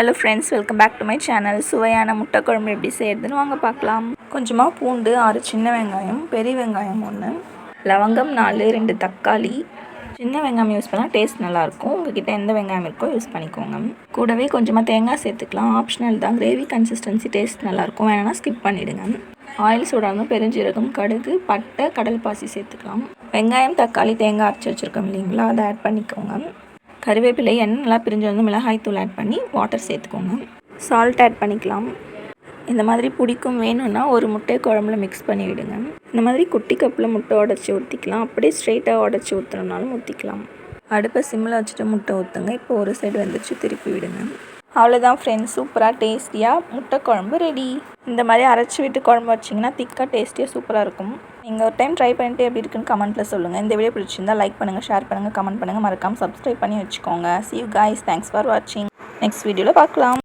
Hello friends welcome back to my channel சுவையான முட்டை குழம்பு எப்படி செய்யறதுன்னு வாங்க பார்க்கலாம். கொஞ்சமாக பூண்டு ஆறு சின்ன வெங்காயம் பெரிய வெங்காயம் ஒன்று லவங்கம் நாலு ரெண்டு தக்காளி. சின்ன வெங்காயம் யூஸ் பண்ணால் டேஸ்ட் நல்லாயிருக்கும். உங்ககிட்ட எந்த வெங்காயம் இருக்கோ யூஸ் பண்ணிக்கோங்க. கூடவே கொஞ்சமாக தேங்காய் சேர்த்துக்கலாம். ஆப்ஷனல் தான். கிரேவி கன்சிஸ்டன்சி டேஸ்ட் நல்லாயிருக்கும். வேணும்னா ஸ்கிப் பண்ணிவிடுங்க ஆயில் சூடாகும் பெருஞ்சீரகம் கடுகு பட்டை கடல் பாசி சேர்த்துக்கலாம். வெங்காயம் தக்காளி தேங்காய் அரைச்சி வச்சுருக்கோம் இல்லைங்களா? அதை ஆட் பண்ணிக்கோங்க. கருவேப்பிலை எண்ணெய் நல்லா பிரிஞ்சு வந்து மிளகாய் தூள் ஆட் பண்ணி வாட்டர் சேர்த்துக்கோங்க. சால்ட் ஆட் பண்ணிக்கலாம். இந்த மாதிரி பிடிக்கும் வேணும்னா ஒரு முட்டை குழம்புல மிக்ஸ் பண்ணி விடுங்க இந்த மாதிரி குட்டி கப்பில் முட்டை உடச்சி ஊற்றிக்கலாம் அப்படியே ஸ்ட்ரெயிட்டாக உடச்சி ஊற்றுறனாலும் ஊற்றிக்கலாம் அடுப்பை சிம்மில் வச்சுட்டு முட்டை ஊற்றுங்க இப்போ ஒரு சைடு வந்துச்சு திருப்பி விடுங்க. அவ்வளோதான் ஃப்ரெண்ட்ஸ் சூப்பராக டேஸ்டியாக முட்டை குழம்பு ரெடி இந்த மாதிரி அரைச்சி விட்டு குழம்பு வச்சிங்கன்னா திக்காக டேஸ்டியாக சூப்பராக இருக்கும். நீங்கள் ஒரு டைம் ட்ரை பண்ணிட்டு எப்படி இருக்குன்னு கமெண்ட்டில் சொல்லுங்கள். இந்த வீடியோ பிடிச்சிருந்தா லைக் பண்ணுங்கள் ஷேர் பண்ணுங்கள் கமெண்ட் பண்ணுங்கள். மறக்காமல் சப்ஸ்கிரைப் பண்ணி வச்சுக்கோங்க. See you guys. Thanks for வாட்சிங் நெக்ஸ்ட் வீடியோவில் பார்க்கலாம்.